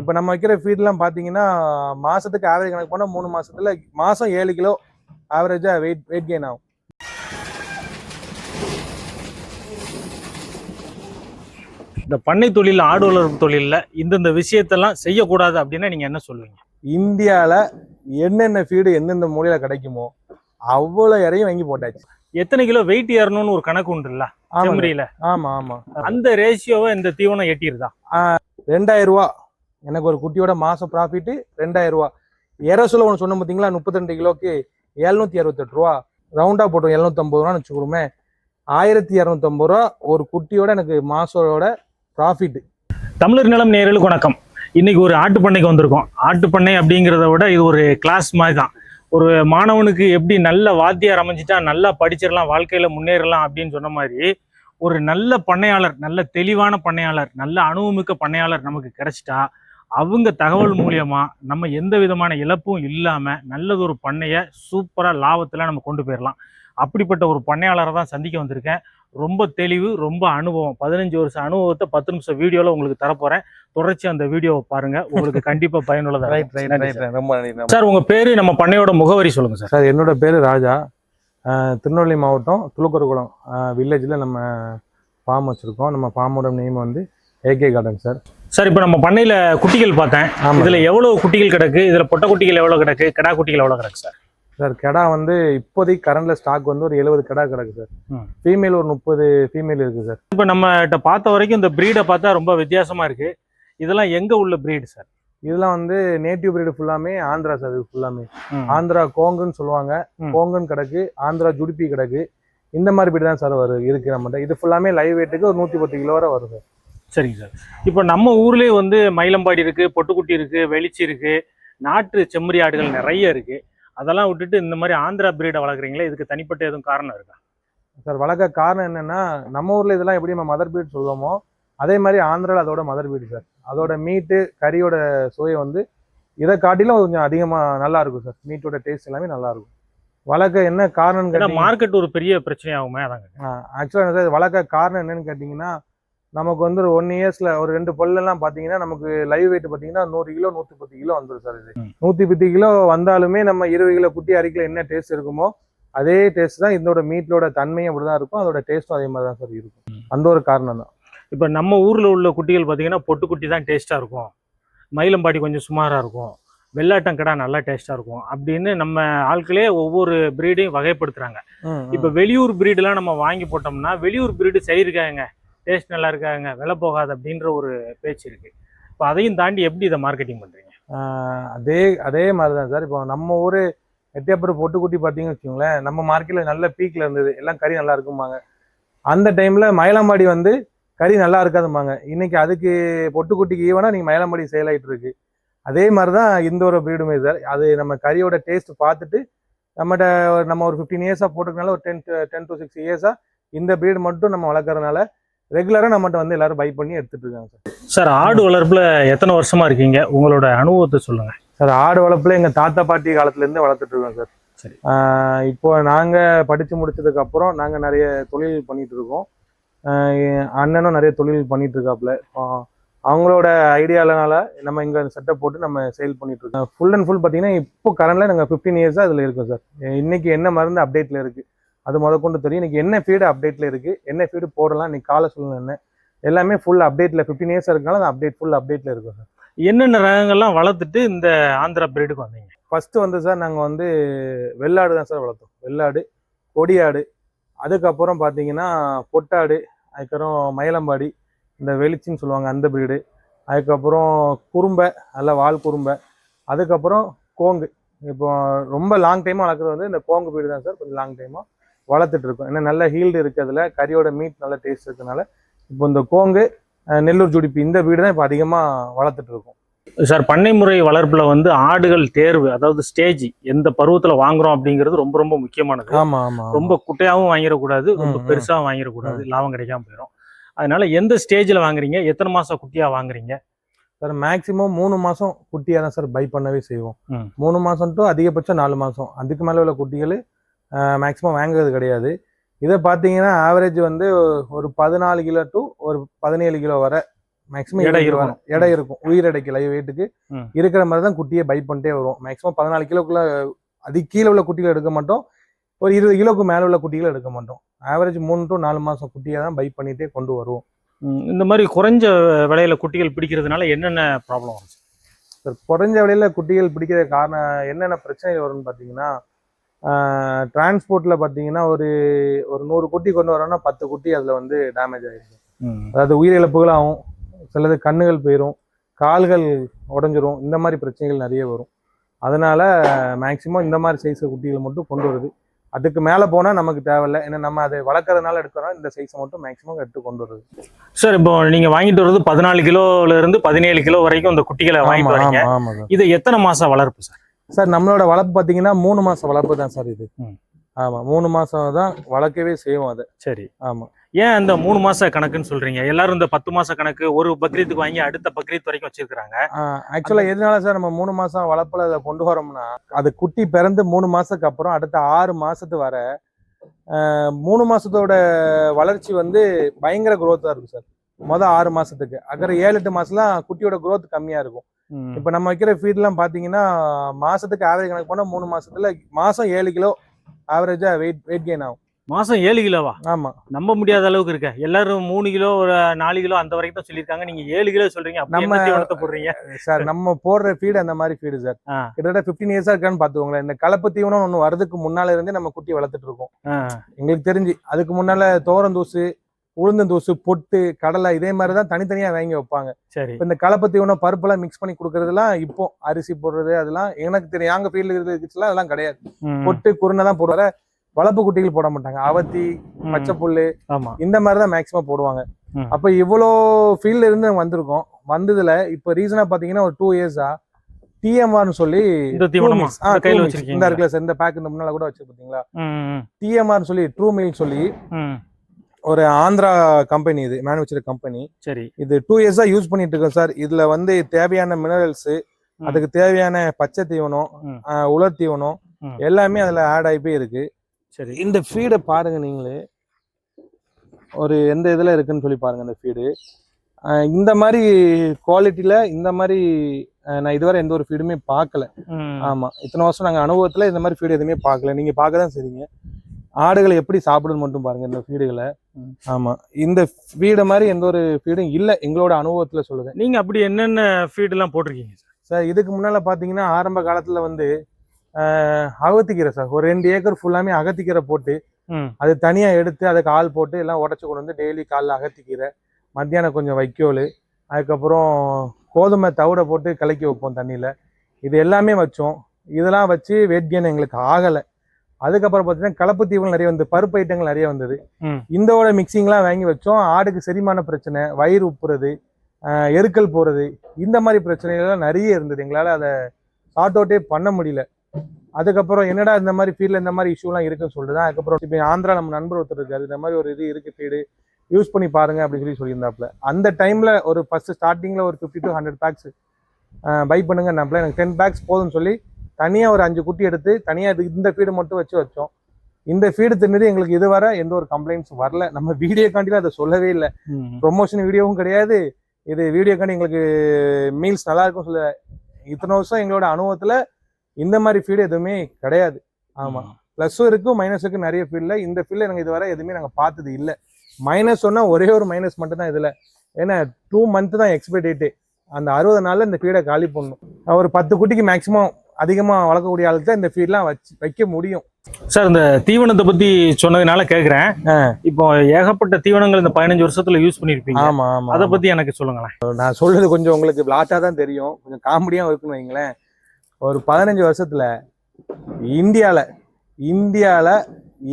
இப்போ நம்ம வைக்கிற ஃபீட்லாம் பார்த்தீங்கன்னா மாசத்துக்கு ஆவரேஜ் கணக்கு பண்ணால் மூணு மாசத்துல மாசம் ஏழு கிலோ ஆவரேஜா வெயிட் வெயிட் கெயின் ஆகும். இந்த பண்ணை தொழில் ஆடு வளர்ப்பு தொழில்ல இந்தந்த விஷயத்தெல்லாம் செய்யக்கூடாது அப்படின்னா நீங்க என்ன சொல்லுவீங்க? இந்தியால என்னென்ன ஃபீடு எந்தெந்த மூலையில கிடைக்குமோ அவ்வளோ இறையும் வாங்கி போட்டாச்சு. எத்தனை கிலோ வெயிட் ஏறணும்னு ஒரு கணக்கு உண்டுல்ல ஆமா செம்மறியில. ஆமா ஆமா. அந்த ரேஷியோவை இந்த தீவனம் எட்டிருதா? ரெண்டாயிரம் ரூபா. எனக்கு ஒரு குட்டியோட மாதம் ப்ராஃபிட் ரெண்டாயிரம் ரூபா. எரசுல ஒன்று சொன்ன பார்த்தீங்களா முப்பத்தி கிலோக்கு எழுநூத்தி அறுபத்தெட்டு ரூபா. ரவுண்டா போட்டோம் எழுநூத்தம்பது ரூபான்னு வச்சுக்கிறோமே ஆயிரத்தி இரநூத்தம்பது ரூபா ஒரு குட்டியோட எனக்கு மாசோட ப்ராஃபிட் தமிழர் நிலம் நேரலுக்கு வணக்கம். இன்னைக்கு ஒரு ஆட்டு பண்ணைக்கு வந்திருக்கோம். ஆட்டு பண்ணை அப்படிங்கிறத விட இது ஒரு கிளாஸ் மாதிரி தான். ஒரு மாணவனுக்கு எப்படி நல்ல வாத்தியார் அமைஞ்சிட்டா நல்லா படிச்சிடலாம் வாழ்க்கையில முன்னேறலாம் அப்படின்னு சொன்ன மாதிரி ஒரு நல்ல பண்ணையாளர் நல்ல தெளிவான பண்ணையாளர் நல்ல அனுபவமிக்க பண்ணையாளர் நமக்கு கிடைச்சிட்டா அவங்க தகவல் மூலியமா நம்ம எந்த விதமான இழப்பும் இல்லாம நல்லதொரு பண்ணைய சூப்பரா லாபத்துல நம்ம கொண்டு போயிடலாம் அப்படிப்பட்ட ஒரு பண்ணையாளரை தான் சந்திக்க வந்திருக்கேன். ரொம்ப தெளிவு ரொம்ப அனுபவம். பதினஞ்சு வருஷம் அனுபவத்தை பத்து நிமிஷம் வீடியோல உங்களுக்கு தரப்போறேன். தொடர்ச்சி அந்த வீடியோவை பாருங்க. உங்களுக்கு கண்டிப்பா பயனுள்ளதா ரைட் ரைட் நன்றி ரைட் சார். ரொம்ப நன்றி சார் உங்க பேரு நம்ம பண்ணையோட முகவரி சொல்லுங்க சார். சார் என்னோட பேர் ராஜா. திருநெல்வேலி மாவட்டம் துளுக்கரகுளம் வில்லேஜில் நம்ம ஃபார்ம் வச்சுருக்கோம். நம்ம ஃபார்மோட நேம் வந்து ஏகே கார்டன் சார். சார் இப்போ நம்ம பண்ணையில குட்டிகள் பார்த்தேன். இதுல எவ்வளவு குட்டிகள் கிடக்கு? இதுல பொட்டை குட்டிகள் எவ்வளவு கிடக்கு? கிடா குட்டிகள் எவ்வளவு கிடக்கு சார்? சார் கெடா வந்து இப்போதைக்கு கரண்ட்ல ஸ்டாக் வந்து ஒரு எழுபது கெடா கிடக்கு சார். ஃபீமேல் ஒரு முப்பது ஃபீமேல் இருக்கு சார். இப்போ நம்மகிட்ட பார்த்த வரைக்கும் இந்த பிரீடை பார்த்தா ரொம்ப வித்தியாசமா இருக்கு. இதெல்லாம் எங்க உள்ள பிரீடு சார்? இதெல்லாம் வந்து நேட்டிவ் பிரீடு ஃபுல்லாமே ஆந்திரா சார் இது ஃபுல்லாமே. ஆந்திரா கோங்குன்னு சொல்லுவாங்க. ம். கோங்கன் கிடக்கு ஆந்திரா ஜுடிப்பி கிடக்கு. இந்த மாதிரி பிரீடு தான் சார் வரும் இருக்கு நம்மகிட்ட. இது ஃபுல்லாமே லைவ் வெயிட்டுக்கு ஒரு நூற்றி பத்து கிலோ வரை சார். சரிங்க சார். இப்போ நம்ம ஊர்லயே வந்து மயிலம்பாடி இருக்கு பொட்டுக்குட்டி இருக்கு வெளிச்சி இருக்கு நாட்டு செம்மறி ஆடுகள் நிறைய இருக்கு. அதெல்லாம் விட்டுட்டு இந்த மாதிரி ஆந்திரா பிரீடை வளர்க்குறீங்களே இதுக்கு தனிப்பட்ட எதுவும் காரணம் இருக்கா? சார் வளர்க்க காரணம் என்னன்னா நம்ம ஊர்ல இதெல்லாம் எப்படி நம்ம மதர் பீட் சொல்லுவோமோ அதே மாதிரி ஆந்திரால அதோட மதர் பீட் சார். அதோட மீட்டு கறியோட சுவை வந்து இதை காட்டிலும் கொஞ்சம் அதிகமா நல்லா இருக்கும் சார். மீட்டோட டேஸ்ட் எல்லாமே நல்லா இருக்கும். வளர்க்க என்ன காரணம் ஏன்னா கேட்டீங்கன்னா மார்க்கெட் ஒரு பெரிய பிரச்சனையாகுமே அதாங்க. ஆக்சுவலாக சார் வளர்க்க காரணம் என்னன்னு கேட்டிங்கன்னா நமக்கு வந்து ஒரு ஒன் இயர்ஸ்ல ஒரு ரெண்டு பல்லெல்லாம் பார்த்தீங்கன்னா நமக்கு லைவ் வெயிட் பார்த்தீங்கன்னா நூறு கிலோ நூற்றி பத்து கிலோ வந்துடும் சார் இது. நூற்றி பத்து கிலோ வந்தாலுமே நம்ம இருபது கிலோ குட்டி அரிக்கில் என்ன டேஸ்ட் இருக்குமோ அதே டேஸ்ட் தான் இதோட மீட்டோட தன்மையும் அப்படி தான் இருக்கும். அதோட டேஸ்ட்டும் அதே மாதிரி தான் சார் இருக்கும் அந்த ஒரு காரணம் தான் இப்போ நம்ம ஊர்ல உள்ள குட்டிகள் பார்த்தீங்கன்னா பொட்டுக்குட்டி தான் டேஸ்டா இருக்கும். மயிலம்பாடி கொஞ்சம் சுமாரா இருக்கும். வெள்ளாட்டம் கடா நல்லா டேஸ்டா இருக்கும். அப்படின்னு நம்ம ஆட்களே ஒவ்வொரு பிரீடையும் வகைப்படுத்துறாங்க. இப்போ வெளியூர் பிரீடுலாம் நம்ம வாங்கி போட்டோம்னா வெளியூர் பிரீடு சரி இருக்காங்க டேஸ்ட் நல்லா இருக்காங்க விலை போகாது அப்படின்ற ஒரு பேச்சு இருக்குது இப்போ அதையும் தாண்டி எப்படி இதை மார்க்கெட்டிங் பண்ணுறீங்க அதே அதே மாதிரி தான் சார். இப்போ நம்ம ஊர் எட்டியப்புறம் பொட்டுக்குட்டி பார்த்தீங்கன்னு வச்சுக்கோங்களேன் நம்ம மார்க்கெட்டில் நல்ல பீக்கில் இருந்தது. எல்லாம் கறி நல்லா இருக்கும்பாங்க. அந்த டைமில் மயிலாம்பாடி வந்து கறி நல்லா இருக்காதும்பாங்க. இன்னைக்கு அதுக்கு பொட்டுக்குட்டிக்கு ஈவனாக நீங்கள் மயிலாம்பாடி சேல் ஆகிட்டு இருக்கு. அதே மாதிரி தான் இந்த ஒரு ப்ரீடுமே சார். அது நம்ம கறியோட டேஸ்ட் பார்த்துட்டு நம்மகிட்ட ஒரு- நம்ம ஒரு ஃபிஃப்டீன் இயர்ஸாக போட்டுக்கனால ஒரு டென் டென் டு சிக்ஸ் இயர்ஸாக இந்த ப்ரீடு மட்டும் நம்ம வளர்க்குறதுனால ரெகுலராக நம்மகிட்ட வந்து எல்லாரும் பை பண்ணி எடுத்துட்டு இருக்காங்க சார் சார் ஆடு வளர்ப்புல எத்தனை வருஷமா இருக்கீங்க? உங்களோட அனுபவத்தை சொல்லுங்க. சார் ஆடு வளர்ப்புல எங்க தாத்தா பாட்டி காலத்துல இருந்து வளர்த்துட்டு இருக்கோம் சார். சரி. இப்போ நாங்க படிச்சு முடிச்சதுக்கு அப்புறம் நாங்க நிறைய தொழில் பண்ணிட்டு இருக்கோம். அண்ணனும் நிறைய தொழில் பண்ணிட்டு இருக்காப்புல. இப்போ அவங்களோட ஐடியாலனால நம்ம இங்க செட்டப் போட்டு நம்ம சேல் பண்ணிட்டு இருக்கோம். ஃபுல் அண்ட் ஃபுல் பாத்தீங்கன்னா இப்போ கரண்ட்ல நாங்க ஃபிஃப்டீன் இயர்ஸா இதுல இருக்கோம் சார் இன்னைக்கு என்ன மருந்து அப்டேட்ல இருக்கு? அது முதற்கொண்டு தெரியும். இன்னைக்கு என்ன ஃபீடு அப்டேட்ல இருக்கு? என்ன ஃபீடு போடலாம்? இன்னைக்கு காலை என்ன? எல்லாமே ஃபுல் அப்டேட்ல ஃபிஃப்டீன் இயர்ஸ் இருக்கனால அந்த அப்டேட் ஃபுல் அப்டேட்ல இருக்கும் சார். என்னென்ன ரகங்கள்லாம் வளர்த்துட்டு இந்த ஆந்திரா பிரீடுக்கு வந்தீங்க? ஃபர்ஸ்ட் வந்து சார் நாங்கள் வந்து வெள்ளாடு தான் சார் வளர்த்தோம். வெள்ளாடு கொடியாடு அதுக்கப்புறம் பார்த்தீங்கன்னா பொட்டாடு அதுக்கப்புறம் மயிலம்பாடி இந்த வெளிச்சின்னு சொல்லுவாங்க அந்த பிரீடு அதுக்கப்புறம் குறும்பை நல்ல வால் குறும்பை. அதுக்கப்புறம் கோங்கு. இப்போ ரொம்ப லாங் டைமாக வளர்க்குறது வந்து இந்த கோங்கு பிரீடு தான் சார். கொஞ்சம் லாங் டைமாக வளர்த்துட்டு இருக்கோம் ஏன்னா நல்ல ஹீல்டு இருக்கிறதுல கறியோட மீட் நல்ல டேஸ்ட் இருக்கனால இப்போ இந்த கோங்கு நெல்லூர் ஜுடிப்பி இந்த வீடு தான் இப்போ அதிகமாக வளர்த்துட்டு இருக்கோம் சார் பண்ணை முறை வளர்ப்புல வந்து ஆடுகள் தேர்வு அதாவது ஸ்டேஜ் எந்த பருவத்துல வாங்குறோம் அப்படிங்கிறது ரொம்ப ரொம்ப முக்கியமானது. ஆமாம் ஆமாம் ரொம்ப குட்டையாவும் வாங்கிடக்கூடாது ரொம்ப ம், ம். பெருசாவும் வாங்கிடக்கூடாது லாபம் கிடைக்காம போயிடும் அதனால எந்த ஸ்டேஜ்ல வாங்குறீங்க? எத்தனை மாசம் குட்டியா வாங்குறீங்க? சார் மேக்ஸிமம் மூணு மாதம் குட்டியாக தான் சார் பை பண்ணவே செய்வோம். மூணு மாதம் டு அதிகபட்சம் நாலு மாதம் அதுக்கு மேலே உள்ள குட்டிகள் மேக்ஸிமம் வாங்குறது கிடையாது. இதை பார்த்தீங்கன்னா ஆவரேஜ் வந்து ஒரு பதினாலு கிலோ டு ஒரு பதினேழு கிலோ வரை மேக்ஸிமம் எடை இருக்கும். எடை இருக்கும். உயிர் எடைக்கு லைவ் வெயிட்டுக்கு. இருக்கிற மாதிரி தான் குட்டியை பை பண்ணிட்டே வரும் மேக்ஸிமம் பதினாலு கிலோக்குள்ள அது கீழே உள்ள குட்டிகள் எடுக்க மாட்டோம். ஒரு இருபது கிலோக்கு மேல உள்ள குட்டிகள் எடுக்க மாட்டோம். ஆவரேஜ் மூணு டு நாலு மாசம் குட்டியை தான் பை பண்ணிட்டே கொண்டு வருவோம். இந்த மாதிரி குறைஞ்ச விலையில குட்டிகள் பிடிக்கிறதுனால என்னென்ன ப்ராப்ளம் வரும் சார் குறைஞ்ச விலையில குட்டிகள் பிடிக்கிற காரணம் என்னென்ன பிரச்சனைகள் வரும்னு பார்த்தீங்கன்னா டிரான்ஸ்போர்ட்ல பார்த்தீங்கன்னா ஒரு ஒரு நூறு குட்டி கொண்டு வரோம்னா பத்து குட்டி அதில் வந்து டேமேஜ் ம். அதாவது உயிரிழப்புகள் ஆகும் சிலது கண்ணுகள் போயிடும் கால்கள் உடஞ்சிரும் இந்த மாதிரி பிரச்சனைகள் நிறைய வரும். அதனால மேக்சிமம் இந்த மாதிரி சைஸ் குட்டிகள் மட்டும் கொண்டு வருது. அதுக்கு மேலே போனால் நமக்கு தேவையில்ல. ஏன்னா நம்ம அதை வளர்க்கறதுனால எடுக்கிறோம். இந்த சைஸை மட்டும் மேக்ஸிமம் எடுத்து கொண்டு வருது. சார் இப்போ நீங்க வாங்கிட்டு வர்றது பதினாலு கிலோல இருந்து பதினேழு கிலோ வரைக்கும் இந்த குட்டிகளை வாங்கிட்டு வரீங்க இது எத்தனை மாசம் வளர்ப்பு சார் சார் நம்மளோட வளர்ப்பு பார்த்தீங்கன்னா மூணு மாசம் வளர்ப்பு தான் சார் இது. ம். ஆமா மூணு மாசம் தான் வளர்க்கவே செய்வோம் அதை. சரி. ஆமா. ஏன் அந்த மூணு மாச கணக்குன்னு சொல்றீங்க? எல்லாரும் இந்த பத்து மாச கணக்கு ஒரு பக்ரீத்துக்கு வாங்கி அடுத்த பக்ரீத் வரைக்கும் வச்சிருக்காங்க ஆக்சுவலா எதனால சார் நம்ம மூணு மாசம் வளர்ப்புல அதை கொண்டு வரோம்னா அது குட்டி பிறந்து மூணு மாசத்துக்கு அப்புறம் அடுத்த ஆறு மாசத்து வர மூணு மாசத்தோட வளர்ச்சி வந்து பயங்கர growth-ஆ இருக்கும் சார். மொதல் ஆறு மாசத்துக்கு. அக்கறை ஏழு எட்டு மாசம்லாம் குட்டியோட growth கம்மியா இருக்கும். இப்போ நம்ம வைக்கிற ஃபீட்லாம் பார்த்தீங்கன்னா மாசத்துக்கு ஆவரேஜ் கணக்கு பண்ணா மூணு மாசத்துல மாசம் ஏழு கிலோ ஆவரேஜா வெயிட் வெயிட் கெயின் ஆகும். மாசம் ஏழு கிலோவா? ஆமா. நம்ப முடியாத அளவுக்கு இருக்க. எல்லாரும் மூணு கிலோ ஒரு நாலு கிலோ அந்த வரைக்கும் தான் சொல்லியிருக்காங்க. நீங்க ஏழு கிலோ சொல்றீங்க. அப்ப நம்ம- போடுறீங்க? சார் நம்ம போடுற ஃபீடு அந்த மாதிரி ஃபீடு சார். கிட்டத்தட்ட ஃபிஃப்டீன் இயர்ஸா இருக்கான்னு பாத்துக்கோங்களேன். இந்த கலப்பு தீவனம் ஒன்று வரதுக்கு முன்னால இருந்தே நம்ம குட்டி வளர்த்துட்டு இருக்கோம். எங்களுக்கு தெரிஞ்சு. அதுக்கு முன்னால தோரந்தூசு உளுந்தந்தூசு பொட்டு கடலை இதே மாதிரி தான் தனித்தனியா வாங்கி வைப்பாங்க. சரி. இந்த கலப்பு தீவனம் பருப்பெல்லாம் மிக்ஸ் பண்ணி கொடுக்கறதுலாம் இப்போ அரிசி போடுறது அதெல்லாம் எனக்கு தெரியும். எங்க ஃபீல்டு இருக்கிறதுலாம் அதெல்லாம் கிடையாது. பொட்டு குருணை தான் போடுவாங்க. வளர்ப்பு குட்டிகள் போட மாட்டாங்க. அவத்தி பச்சை புல்லு இந்த மாதிரி தான் மேக்ஸிமம் போடுவாங்க. அப்ப இவ்வளோ ஃபீல்ட்ல இருந்து வந்திருக்கோம். வந்ததுல இப்போ ரீசனா பாத்தீங்கன்னா ஒரு டூ இயர்ஸா டிஎம்ஆர்னு சொல்லி இந்த இருக்குல்ல சார் இந்த பேக் இந்த முன்னால கூட வச்சு பாத்தீங்களா டிஎம்ஆர்னு சொல்லி ட்ரூ மில் சொல்லி ஒரு ஆந்திரா கம்பெனி இது மேனுஃபேக்சர் கம்பெனி சரி. இது டூ இயர்ஸா யூஸ் பண்ணிட்டு இருக்கோம் சார். இதுல வந்து தேவையான மினரல்ஸ். அதுக்கு தேவையான பச்சை தீவனம் உலர் தீவனம். எல்லாமே அதுல ஆட் ஆகி போய் இருக்கு. சரி. இந்த ஃபீடை பாருங்க நீங்களே. ஒரு எந்த இதுல இருக்குன்னு சொல்லி பாருங்க இந்த ஃபீடு இந்த மாதிரி குவாலிட்டியில இந்த மாதிரி நான் இதுவரை எந்த ஒரு ஃபீடுமே பார்க்கல. ஆமா. இத்தனை வருஷம் நாங்க அனுபவத்துல இந்த மாதிரி ஃபீடு எதுவுமே பார்க்கல. நீங்க பார்க்க தான் சரிங்க ஆடுகளை எப்படி சாப்பிடுன்னு மட்டும் பாருங்க இந்த ஃபீடுகளை. ஆமா. இந்த ஃபீடை மாதிரி எந்த ஒரு ஃபீடும் இல்ல. எங்களோட அனுபவத்துல சொல்லுது நீங்க அப்படி என்னென்ன ஃபீட் எல்லாம் போட்டிருக்கீங்க சார் சார் இதுக்கு முன்னால பாத்தீங்கன்னா ஆரம்ப காலத்துல வந்து அகத்திக்கீரை சார். ஒரு ரெண்டு ஏக்கர் ஃபுல்லாமே அகத்திக்கீரை போட்டு அது தனியா எடுத்து அதுக்கு ஆள் போட்டு எல்லாம் உடச்சு கொண்டு வந்து டெய்லி காலைல அகத்திக்கீரை மத்தியானம் கொஞ்சம் வைக்கோல் அதுக்கப்புறம் கோதுமை தவிட போட்டு கலக்கி வைப்போம் தண்ணியில. இது எல்லாமே வச்சோம். இதெல்லாம் வச்சு வெயிட் கெயின் எங்களுக்கு ஆகலை. அதுக்கப்புறம் பார்த்தீங்கன்னா கலப்பு தீவனம் நிறைய வந்து பருப்பு ஐட்டங்கள் நிறைய வந்தது. இந்தோட மிக்சிங்லாம் வாங்கி வச்சோம். ஆடுக்கு செரிமான பிரச்சனை வயிறு உப்புறது எருக்கல் போறது இந்த மாதிரி பிரச்சனைகள்லாம் நிறைய இருந்தது. எங்களால் அதை சார்ட் அவுட்டே பண்ண முடியல. அதுக்கப்புறம் என்னடா இந்த மாதிரி ஃபீல்டில் இந்த மாதிரி இஷ்யூலாம் இருக்குன்னு சொல்லிட்டு தான் அதுக்கப்புறம் இப்போ ஆந்திரா நம்ம நண்பர் ஒருத்தர் இருக்காரு. இந்த மாதிரி ஒரு இது இருக்கு ஃபீடு யூஸ் பண்ணி பாருங்க அப்படின்னு சொல்லி சொல்லியிருந்தாப்புல. அந்த டைம்ல ஒரு ஃபர்ஸ்ட் ஸ்டார்டிங்ல ஒரு fifty to hundred bags buy பண்ணுங்க நம்மள எனக்கு டென் பேக்ஸ் போதும்னு சொல்லி தனியா ஒரு அஞ்சு குட்டி எடுத்து தனியா இது இந்த ஃபீடு மட்டும் வச்சு வச்சோம். இந்த ஃபீடு தின்னது எங்களுக்கு இதுவரை எந்த ஒரு கம்ப்ளைண்ட்ஸ் வரல. நம்ம வீடியோ காண்டில அதை சொல்லவே இல்லை. ப்ரொமோஷன் வீடியோவும் கிடையாது. இது வீடியோ காண்டி எங்களுக்கு மீல்ஸ் நல்லா இருக்கும் சொல்ல இத்தனை வருஷம் எங்களோட அனுபவத்துல இந்த மாதிரி ஃபீடு எதுவுமே கிடையாது. ஆமா. ப்ளஸ்ஸும் இருக்கு மைனஸுக்கு நிறைய ஃபீல்ட்ல இந்த ஃபீல்ட்ல எனக்கு இதுவரை எதுவுமே நாங்கள் பார்த்தது இல்லை. மைனஸ் சொன்னா ஒரே ஒரு மைனஸ் மட்டும் தான் இதுல. ஏன்னா டூ மந்த் தான் எக்ஸ்பைரி டேட்டு அந்த அறுபது நாள்ல இந்த ஃபீடை காலி பண்ணணும். ஒரு பத்து குட்டிக்கு மேக்ஸிமம் அதிகமா வளர்க்கக்கூடிய ஆளுக்கு இந்த ஃபீட்லாம் வச்சு வைக்க முடியும். சார் இந்த தீவனத்தை பத்தி சொன்னதுனால கேக்குறேன். ஆ. இப்போ ஏகப்பட்ட தீவனங்கள் இந்த பதினஞ்சு வருஷத்துல யூஸ் பண்ணிருப்பீங்க. ஆமா ஆமா அத. பத்தி எனக்கு சொல்லுங்களேன். நான் சொல்றது கொஞ்சம் உங்களுக்கு பிளாட்டா தான் தெரியும். கொஞ்சம் காமெடியாகவும் இருக்குன்னு வைங்களேன். ஒரு பதினஞ்சு வருஷத்துல இந்தியால இந்தியால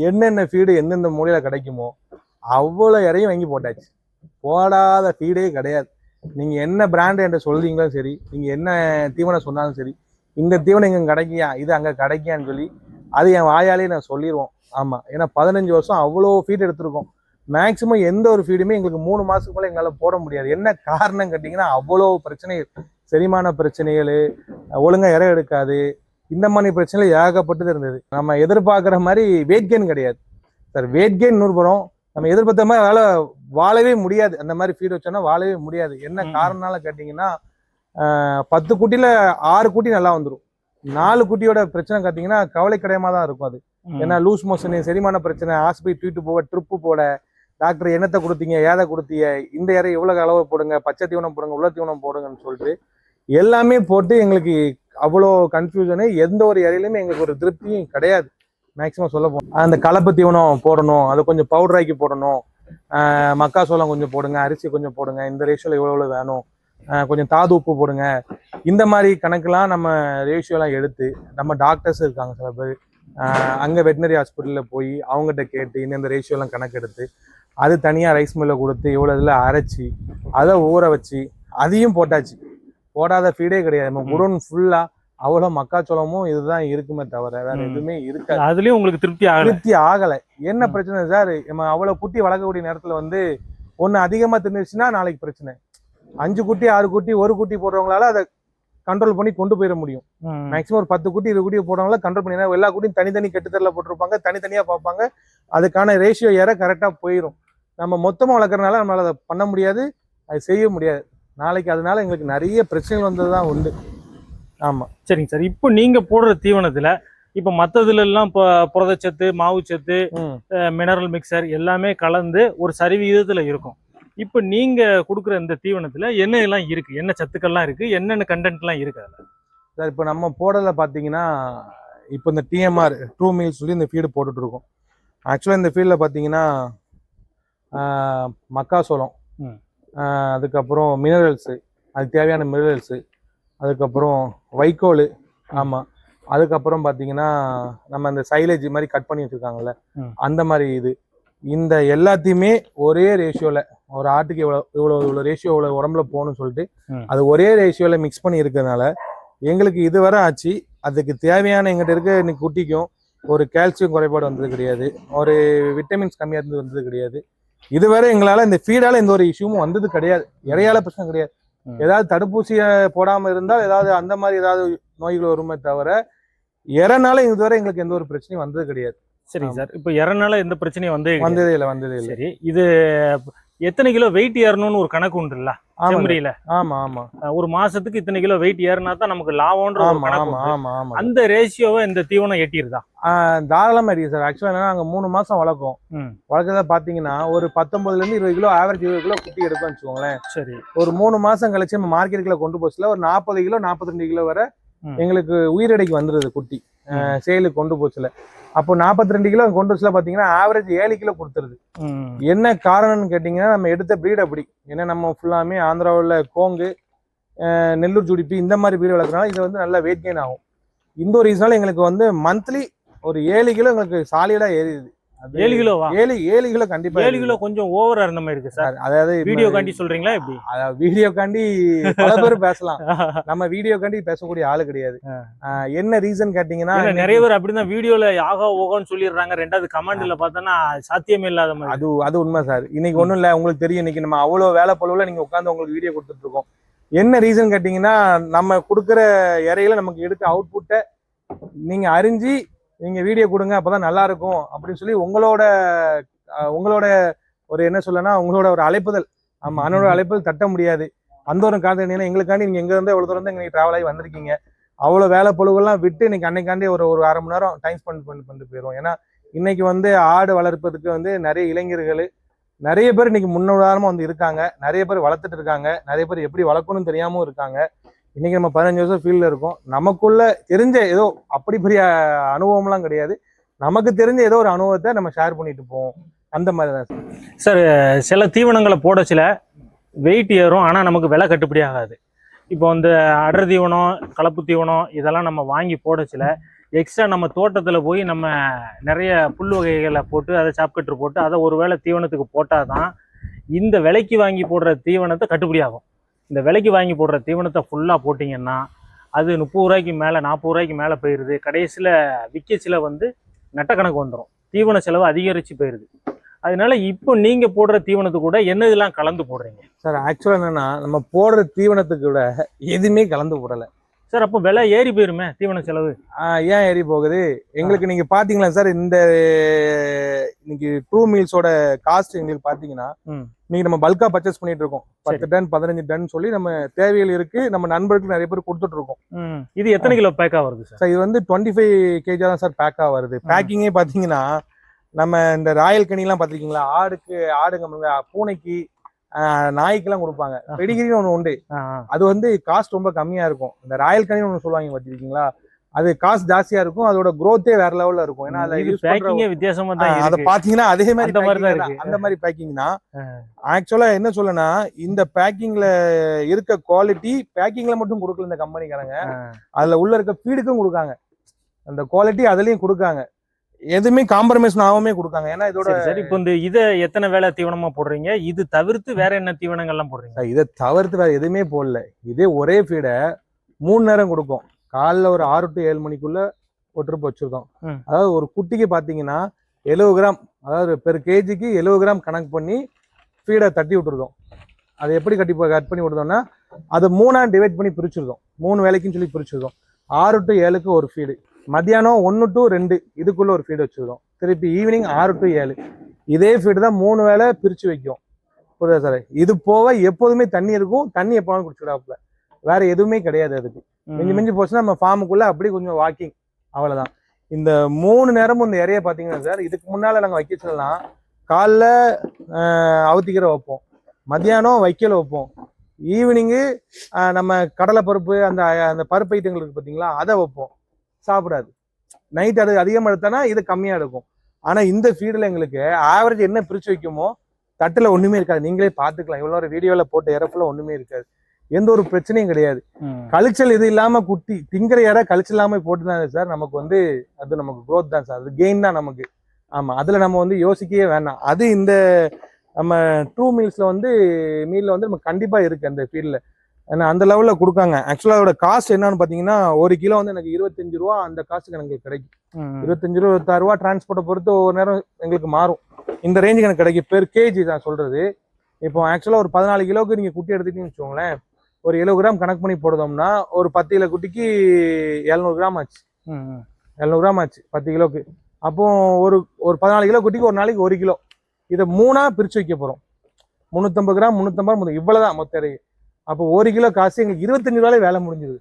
என்னென்ன ஃபீடு எந்தெந்த மூலையில கிடைக்குமோ அவ்வளோ இறையும் வாங்கி போட்டாச்சு. போடாத ஃபீடே கிடையாது. நீங்க என்ன பிராண்ட் என்று சொல்றீங்களோ சரி நீங்க என்ன தீவனம் சொன்னாலும் சரி இந்த தீவனம் இங்க கிடைக்கியா? இது அங்க கிடைக்கியான்னு சொல்லி அது என் வாயாலே நான் சொல்லிடுவோம் ஆமா. ஏன்னா பதினஞ்சு வருஷம் அவ்வளோ ஃபீட் எடுத்திருக்கோம். மேக்சிமம் எந்த ஒரு ஃபீடுமே எங்களுக்கு மூணு மாசத்துக்கு மேல எங்களால போட முடியாது. என்ன காரணம் கேட்டிங்கன்னா அவ்வளோ பிரச்சனைகள். செரிமான பிரச்சனைகள் ஒழுங்கா இறை எடுக்காது. இந்த மாதிரி பிரச்சனைகள் ஏகப்பட்டது இருந்தது. நம்ம எதிர்பார்க்குற மாதிரி வெயிட் கெயின் கிடையாது. சார் வெயிட் கெயின் நூறு புறம். நம்ம எதிர்பார்த்த மாதிரி வேலை வாழவே முடியாது. அந்த மாதிரி ஃபீட் வச்சோன்னா வாழவே முடியாது. என்ன. காரணம்னால கேட்டிங்கன்னா பத்து குட்டியில ஆறு குட்டி நல்லா வந்துடும் நாலு குட்டியோட பிரச்சனை பார்த்தீங்கன்னா கவலைக்கிடயமா தான் இருக்கும் அது. ஏன்னா லூஸ் மோஷனு செரிமான பிரச்சனை ஆஸ்பத்திரி தூக்கிட்டு போக ட்ரிப்பு போட டாக்டர் என்னத்தை கொடுத்தீங்க ஏதை கொடுத்தீங்க இந்த இறை எவ்வளவு அளவு போடுங்க பச்சை தீவனம் போடுங்க உள்ள தீவனம் போடுங்கன்னு சொல்லிட்டு எல்லாமே போட்டு எங்களுக்கு அவ்வளோ கன்ஃபியூஷனு எந்த ஒரு இறையிலுமே எங்களுக்கு ஒரு திருப்தியும் கிடையாது. மேக்ஸிமம் சொல்ல போனோம் அந்த கலப்பு தீவனம் போடணும் அதை கொஞ்சம் பவுடர் ஆக்கி போடணும். மக்காசோளம் கொஞ்சம் போடுங்க அரிசி கொஞ்சம் போடுங்க இந்த ரேஷியோல எவ்வளோ எவ்வளோ வேணும்? கொஞ்சம் தாது உப்பு போடுங்க. இந்த மாதிரி கணக்கெல்லாம் நம்ம ரேஷியோலாம் எடுத்து நம்ம டாக்டர்ஸ் இருக்காங்க சில பேர். அங்க வெட்டினரி ஹாஸ்பிட்டலில் போய் அவங்ககிட்ட கேட்டு இந்தந்த ரேஷியோலாம் கணக்கெடுத்து அது தனியாக ரைஸ் மில்லில் கொடுத்து இவ்வளோ இதில் அரைச்சி அதை ஊற வச்சு அதையும் போட்டாச்சு. போடாத ஃபீடே கிடையாது. நம்ம. குடோன் ஃபுல்லாக அவ்வளோ மக்காச்சோளமும் இதுதான் இருக்குமே தவிர வேற. எதுவுமே இருக்காது. அதுலயும் உங்களுக்கு திருப்தி திருப்தி ஆகல. என்ன. பிரச்சனை? சார் நம்ம அவ்வளவு குட்டி வளர்க்கக்கூடிய நேரத்துல வந்து ஒண்ணு அதிகமா தின்னுச்சுன்னா நாளைக்கு பிரச்சனை. அஞ்சு குட்டி ஆறு குட்டி ஒரு குட்டி போடுறவங்களால அதை கண்ட்ரோல் பண்ணி கொண்டு போயிட முடியும். மேக்ஸிமம் ஒரு பத்து குட்டி இருபது குட்டி போடுறவங்கள கண்ட்ரோல் பண்ணி எல்லா குட்டியும் தனித்தனி கெட்டுத்தரில் போட்டிருப்பாங்க தனித்தனியா பார்ப்பாங்க. அதுக்கான ரேஷியோ ஏற கரெக்டா போயிடும் நம்ம மொத்தமா வளர்க்கறதுனால நம்மளால அதை பண்ண முடியாது அது செய்ய முடியாது. நாளைக்கு அதனால எங்களுக்கு நிறைய பிரச்சனைகள் வந்ததுதான் உண்டு. ஆமா. சரிங்க சார். இப்போ நீங்க போடுற தீவனத்துல இப்போ மத்ததுல எல்லாம் இப்போ புரதச்சத்து மாவுச்சத்து மினரல் மிக்சர் எல்லாமே கலந்து ஒரு சரி விகிதத்துல இருக்கும். இப்போ நீங்க கொடுக்குற இந்த தீவனத்துல என்ன எல்லாம் இருக்கு? என்ன சத்துக்கள்லாம் இருக்கு? என்னென்ன கண்டென்ட்லாம் இருக்கு அதுல? சார் இப்போ நம்ம போடல பார்த்தீங்கன்னா இப்போ இந்த டிஎம்ஆர் ட்ரூ மீல் சொல்லி இந்த ஃபீடு போட்டுட்டு இருக்கோம் ஆக்சுவலாக இந்த ஃபீல்டில் பார்த்தீங்கன்னா மக்காசோளம் அதுக்கப்புறம் மினரல்ஸு அதுக்கு தேவையான மினரல்ஸு அதுக்கப்புறம் வைக்கோல் ஆமாம் அதுக்கப்புறம் பார்த்தீங்கன்னா நம்ம இந்த சைலேஜ் மாதிரி கட் பண்ணி வச்சுருக்காங்கல்ல ம். அந்த மாதிரி இது. இந்த எல்லாத்தையுமே ஒரே ரேஷியோவில் ஒரு ஆட்டுக்கு இவ்வளோ இவ்வளோ இவ்வளோ ரேஷியோ இவ்வளோ உடம்புல போகணும்னு சொல்லிட்டு. அது ஒரே ரேஷியோவில் மிக்ஸ் பண்ணி இருக்கிறதுனால எங்களுக்கு இதுவரை ஆச்சு. அதுக்கு தேவையான எங்கிட்ட இருக்க இன்னைக்கு குட்டிக்கும் ஒரு கால்சியம் குறைபாடு வந்தது கிடையாது. ஒரு விட்டமின்ஸ் கம்மியாக இருந்தது வந்தது கிடையாது. இதுவரை எங்களால் இந்த ஃபீடால எந்த ஒரு இஷ்யூவும் வந்தது கிடையாது. இறையால பிரச்சனை கிடையாது. ஏதாவது தடுப்பூசியை போடாமல் இருந்தால் ஏதாவது அந்த மாதிரி ஏதாவது நோய்கள் வருமே தவிர இறனால இதுவரை எங்களுக்கு எந்த ஒரு பிரச்சனையும் வந்தது கிடையாது. சரிங்க சார். இப்போ இறனால எந்த பிரச்சனையும் வந்து வந்ததே இல்லை வந்ததே இல்லை. சரி இது எத்தனை கிலோ வெயிட் ஏறணும்னு ஒரு கணக்கு உண்டுல்ல செம்மறியில ஆமா ஆமா. ஒரு மாசத்துக்கு இத்தனை கிலோ வெயிட் ஏறினா தான் நமக்கு லாபம்ன்ற ஒரு ஆமா கணக்கு ஆமா. ஆமா ஆமா. அந்த ரேஷியோவை இந்த தீவனம் எட்டிருதா? தாராளமா இருக்கு சார். ஆக்சுவலா என்னன்னா நாங்க மூணு மாசம் வளர்க்கோம். வளர்க்கறத பாத்தீங்கன்னா ஒரு பத்தொன்பதுல இருந்து இருபது கிலோ ஆவரேஜ் இருபது கிலோ குட்டி எடுப்போம்னு வச்சுக்கோங்களேன். சரி. ஒரு மூணு மாசம் கழிச்சு நம்ம மார்க்கெட்டுக்குள்ள கொண்டு போச்சுல ஒரு நாற்பது கிலோ 42 கிலோ வரை. எங்களுக்கு உயிரடைக்கு வந்துருது குட்டி. சேலுக்கு கொண்டு போச்சுல. அப்போ 42 ரெண்டு கிலோ கொண்டு வச்சுல பாத்தீங்கன்னா ஆவரேஜ் ஏழு கிலோ கொடுத்துருது. என்ன காரணம்னு கேட்டிங்கன்னா நம்ம எடுத்த breed அப்படி. ஏன்னா நம்ம ஃபுல்லாமே ஆந்திராவில் கோங்கு நெல்லூர் ஜுடிப்பி இந்த மாதிரி breed வளர்க்குறனால இது வந்து நல்லா வெயிட் கெயின் ஆகும். இந்த ஒரு ரீசனால எங்களுக்கு வந்து மந்த்லி ஒரு ஏழு கிலோ எங்களுக்கு சாலிடா ஏறிடுது. அது ஏழு கிலோவா? ஏழு ஏழு கிலோ கண்டிப்பா ஏழு கிலோ கொஞ்சம் ஓவரா இருந்த மாதிரி இருக்கு சார். அதாவது வீடியோ காண்டி சொல்றீங்களா எப்படி? வீடியோ காண்டி பல பேர் பேசலாம். நம்ம வீடியோ காண்டி பேசக்கூடிய ஆளு கிடையாது. என்ன ரீசன் கேட்டீங்கன்னா நிறைய பேர் அப்படிதான் வீடியோல ஆகா ஓகோன்னு சொல்லிடுறாங்க. ரெண்டாவது கமெண்ட்ல பார்த்தோன்னா சாத்தியமே இல்லாத மாதிரி. அது அது உண்மை சார். இன்னைக்கு ஒண்ணும் இல்ல உங்களுக்கு தெரியும். இன்னைக்கு நம்ம அவ்வளவு வேலை பழுவுல நீங்க உட்காந்து உங்களுக்கு வீடியோ கொடுத்துட்டு இருக்கோம். என்ன ரீசன் கேட்டீங்கன்னா நம்ம கொடுக்குற இறையில நமக்கு எடுக்க அவுட்புட்டை நீங்க அறிஞ்சு நீங்க வீடியோ கொடுங்க அப்பதான் நல்லா இருக்கும் அப்படின்னு சொல்லி உங்களோட உங்களோட ஒரு என்ன சொல்லனா உங்களோட ஒரு அழைப்புதல். ஆமா அண்ணனோட அழைப்புதல் தட்ட முடியாது. அந்த ஒரு காரணம் என்னன்னா எங்களுக்காண்டி நீங்க எங்க இருந்து எவ்வளவு தூரம் நீங்க டிராவல் ஆகி வந்திருக்கீங்க. அவ்வளவு வேலை பொழுவெல்லாம் விட்டு இன்னைக்கு அன்னைக்காண்டி ஒரு ஒரு அரை மணி நேரம் டைம் ஸ்பெண்ட் பண்ணி பண்ணிட்டு போயிடும் ஏன்னா இன்னைக்கு வந்து ஆடு வளர்ப்பதுக்கு வந்து நிறைய இளைஞர்கள் நிறைய பேர் இன்னைக்கு முன்னுதாரணமா வந்து இருக்காங்க. நிறைய பேர் வளர்த்துட்டு இருக்காங்க. நிறைய பேர் எப்படி வளர்க்கணும்னு தெரியாமவும் இருக்காங்க. இன்னைக்கு நம்ம பதினஞ்சு வருஷம் ஃபீல்டில் இருக்கோம். நமக்குள்ள தெரிஞ்ச ஏதோ அப்படி பெரிய அனுபவம்லாம் கிடையாது. நமக்கு தெரிஞ்ச ஏதோ ஒரு அனுபவத்தை நம்ம ஷேர் பண்ணிட்டு போவோம். அந்த மாதிரி தான் சார். சார் சில தீவனங்களை போடச்சில வெயிட் ஏறும். ஆனால் நமக்கு விலை கட்டுப்படி ஆகாது. இப்போ வந்து அடர் தீவனம் கலப்பு தீவனம் இதெல்லாம் நம்ம வாங்கி போடச்சில எக்ஸ்ட்ரா நம்ம தோட்டத்தில் போய் நம்ம நிறைய புல் வகைகளை போட்டு அதை சாப்கட்டு போட்டு அதை ஒருவேளை தீவனத்துக்கு போட்டால் தான் இந்த விலைக்கு வாங்கி போடுற தீவனத்தை கட்டுப்படி ஆகும். இந்த விலைக்கு வாங்கி போடுற தீவனத்தை ஃபுல்லாக போட்டிங்கன்னா அது முப்பது ரூபாய்க்கு மேலே நாற்பது ரூபாய்க்கு மேலே போயிடுது கடைசியில் விற்கச்சில வந்து நட்டக்கணக்கு வந்துடும் தீவன செலவு அதிகரித்து போயிடுது அதனால இப்போ நீங்கள் போடுற தீவனத்து கூட என்ன இதெல்லாம் கலந்து போடுறீங்க? சார் ஆக்சுவலாக என்னென்னா நம்ம போடுற தீவனத்துக்கு கூட எதுவுமே கலந்து போடலை. சார் அப்போ விலை ஏறி போயிருமே தீவன செலவு? ஏன் ஏறி போகுது? எங்களுக்கு நீங்க பாத்தீங்களா சார் இந்த இன்னைக்கு டூ மீல்ஸோட காஸ்ட் எங்களுக்கு பாத்தீங்கன்னா. இன்னைக்கு நம்ம பல்கா பர்ச்சேஸ் பண்ணிட்டு இருக்கோம். பத்து டன் பதினஞ்சு டன் சொல்லி நம்ம தேவைகள் இருக்கு நம்ம நண்பர்களுக்கு நிறைய பேர் கொடுத்துட்டு இருக்கோம். இது எத்தனை கிலோ பேக்கா வருது சார்? இது வந்து டுவெண்ட்டி ஃபைவ் கேஜா தான் சார் பேக்கா வருது. பேக்கிங்கே பாத்தீங்கன்னா நம்ம இந்த ராயல் கனிலாம் பாத்திருக்கீங்களா? ஆடுக்கு ஆடுங்க பூனைக்கு நாய்க்கெல்லாம் கொடுப்பாங்க. பெடிகிரின்னு ஒன்று உண்டு. அது வந்து காஸ்ட் ரொம்ப கம்மியா இருக்கும். இந்த ராயல் கனின்னு ஒன்று சொல்லுவாங்க பார்த்திருக்கீங்களா? அது காஸ்ட் ஜாஸ்தியா இருக்கும். அதோட growth-ஏ வேற லெவல்ல இருக்கும். ஏன்னா அதுல வித்தியாசமா தான் அத பாத்தீங்கன்னா அதே மாதிரி அந்த மாதிரி தான் packing இருக்கு. அந்த மாதிரி பேக்கிங் தான். ஆக்சுவலா என்ன சொல்லனா இந்த பேக்கிங்ல இருக்க குவாலிட்டி பேக்கிங்ல மட்டும் கொடுக்கல இந்த கம்பெனிக்காரங்க. அதுல உள்ள இருக்க ஃபீடுக்கும் கொடுக்காங்க. அந்த குவாலிட்டி அதுலயும் கொடுக்காங்க. எதுவுமே காம்ப்ரமைஸ் ஆகாமே கொடுக்காங்க. ஏன்னா இதோட சரி இப்போ இந்த இத எத்தனை வேலை தீவனமா போடுறீங்க? இது தவிர்த்து வேற என்ன தீவனங்கள்லாம் போடுறீங்க? இதை தவிர்த்து வேற எதுவுமே போடல. இதே ஒரே ஃபீடை மூணு நேரம் கொடுக்கும். காலைல ஒரு ஆறு டு ஏழு மணிக்குள்ள ஒரு ட்ரிப் வச்சிருக்கோம். அதாவது ஒரு குட்டிக்கு பாத்தீங்கன்னா எழுபது கிராம் அதாவது பெர் கேஜிக்கு எழுபது கிராம் கணக்கு பண்ணி ஃபீடை தட்டி விட்டுருந்தோம் அதை எப்படி கட்டி கட் பண்ணி விட்டுருந்தோம்னா அதை மூணா டிவைட் பண்ணி பிரிச்சிருந்தோம் மூணு வேலைக்குன்னு சொல்லி பிரிச்சிருந்தோம் ஆறு டு ஏழுக்கு ஒரு ஃபீடு மத்தியானம் ஒன்று டு ரெண்டு இதுக்குள்ள ஒரு ஃபீடு வச்சிருந்தோம் திருப்பி ஈவினிங் ஆறு டு ஏழு. இதே ஃபீடு தான் மூணு வேளை பிரிச்சு வைக்கும். புரியுதா சார் இது போக எப்போதுமே தண்ணி இருக்கும். தண்ணி எப்போதும் குடிச்சிடாப்புல வேற எதுவுமே கிடையாது அதுக்கு. மிஞ்சி மிஞ்சி போச்சுன்னா நம்ம ஃபார்முக்குள்ள அப்படி கொஞ்சம் வாக்கிங் அவ்வளவுதான். இந்த மூணு நேரமும் இந்த ஏரியா பாத்தீங்கன்னா சார் இதுக்கு முன்னால நாங்க வைக்க சொல்லலாம் காலைல அவுத்திக்கிற வைப்போம். மத்தியானம் வைக்கல வைப்போம். ஈவினிங்கு நம்ம கடலை பருப்பு அந்த அந்த பருப்பு ஐட்டங்கள் இருக்கு பாத்தீங்களா அதை வைப்போம். சாப்பிடாது. நைட் அது அதிகமாக எடுத்தனா இது கம்மியா இருக்கும் ஆனா இந்த ஃபீல்டில் எங்களுக்கு ஆவரேஜ் என்ன பிரிச்சு வைக்குமோ தட்டுல ஒண்ணுமே இருக்காது. நீங்களே பாத்துக்கலாம் இவ்வளோ ஒரு வீடியோல போட்ட இறப்புல ஒண்ணுமே இருக்காது. எந்த ஒரு பிரச்சனையும் கிடையாது. கழிச்சல் இது இல்லாம குட்டி திங்கிற இற கழிச்சல் இல்லாம போட்டுதான் சார். நமக்கு வந்து அது நமக்கு growth தான் சார். அது கெயின் தான் நமக்கு. ஆமா அதுல நம்ம வந்து யோசிக்கவே வேணாம். அது இந்த நம்ம ட்ரூ மீல்ஸ்ல வந்து மீல்ல வந்து நம்ம கண்டிப்பா இருக்கு அந்த ஃபீல்ட்ல ஏன்னா அந்த லெவல்ல கொடுக்காங்க. ஆக்சுவலா அதோட காஸ்ட் என்னன்னு பாத்தீங்கன்னா ஒரு கிலோ வந்து எனக்கு இருபத்தஞ்சு ரூபா அந்த காஸ்ட்டுக்கு எனக்கு கிடைக்கும். இருபத்தஞ்சு ரூபா இருபத்தாறு ரூபா டிரான்ஸ்போர்ட்டை பொறுத்து ஒவ்வொரு நேரம் எங்களுக்கு மாறும். இந்த ரேஞ்சுக்கு எனக்கு கிடைக்கும். பெர் கேஜி தான் சொல்றது. இப்போ ஆக்சுவலா ஒரு பதினாலு கிலோவுக்கு நீங்க குட்டி எடுத்துட்டீங்கன்னு வச்சுக்கோங்களேன். ஒரு எழுபது கிராம் கணக்கு பண்ணி போடுதோம்னா ஒரு பத்து கிலோ குட்டிக்கு எழுநூறு கிராம் ஆச்சு. எழுநூறு கிராம் ஆச்சு பத்து கிலோக்கு. அப்போ ஒரு ஒரு பதினாலு கிலோ குட்டிக்கு ஒரு நாளைக்கு ஒரு கிலோ. இதை மூணா பிரிச்சு வைக்க போறோம். முந்நூற்றம்பது கிராம் முந்நூற்றம்பது முந்நூறு இவ்வளவுதான் மொத்த எடை அப்போ ஒரு கிலோ காசு எங்களுக்கு இருபத்தஞ்சு ரூபாயில வேலை முடிஞ்சது.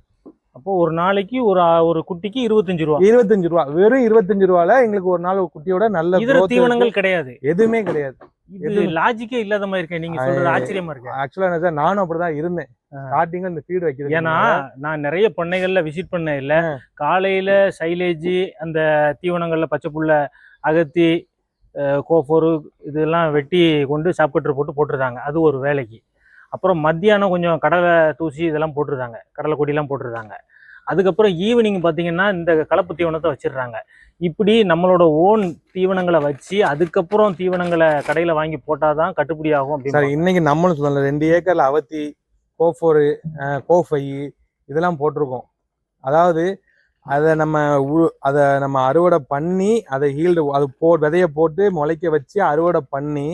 அப்போ ஒரு நாளைக்கு ஒரு ஒரு குட்டிக்கு இருபத்தஞ்சு ரூபா. இருபத்தஞ்சு ரூபா. வெறும் இருபத்தஞ்சு ரூபால எங்களுக்கு ஒரு நாள் குட்டியோட நல்ல இதர தீவனங்கள் கிடையாது. எதுவுமே கிடையாது. இது லாஜிக்கே இல்லாத மாதிரி இருக்கேன் நீங்க சொல்றது ஆச்சரியமா இருக்கு. ஆக்சுவலா என்ன சார் நானும் அப்படிதான் இருந்தேன். ஸ்டார்டிங்ல இந்த ஃபீடு வைக்கிறது ஏன்னா நான் நிறைய பண்ணைகள்ல விசிட் பண்ண இல்ல. காலையில சைலேஜ் அந்த தீவனங்கள்ல பச்சை புல்ல அகத்தி கோஃபோரு இதெல்லாம் வெட்டி கொண்டு சாப்பிட்டு போட்டு போட்டிருந்தாங்க. அது ஒரு வேலைக்கு. அப்புறம் மத்தியானம் கொஞ்சம் கடலை தூசி இதெல்லாம் போட்டிருந்தாங்க. கடலை கொடியெல்லாம் போட்டிருந்தாங்க. அதுக்கப்புறம் ஈவினிங் பார்த்தீங்கன்னா இந்த கலப்பு தீவனத்தை வச்சிடுறாங்க. இப்படி நம்மளோட ஓன் தீவனங்களை வச்சு அதுக்கப்புறம் தீவனங்களை கடையில் வாங்கி போட்டாதான் கட்டுப்படி ஆகும் அப்படின்னு இன்னைக்கு நம்மளும் சொல்லலாம் ரெண்டு ஏக்கர்ல அவத்தி கோஃபோரு கோஃபை இதெல்லாம் போட்டிருக்கோம். அதாவது அதை நம்ம அதை நம்ம அறுவடை பண்ணி அதை ஹீல்டு அது போ விதைய போட்டு முளைக்க வச்சு அறுவடை பண்ணி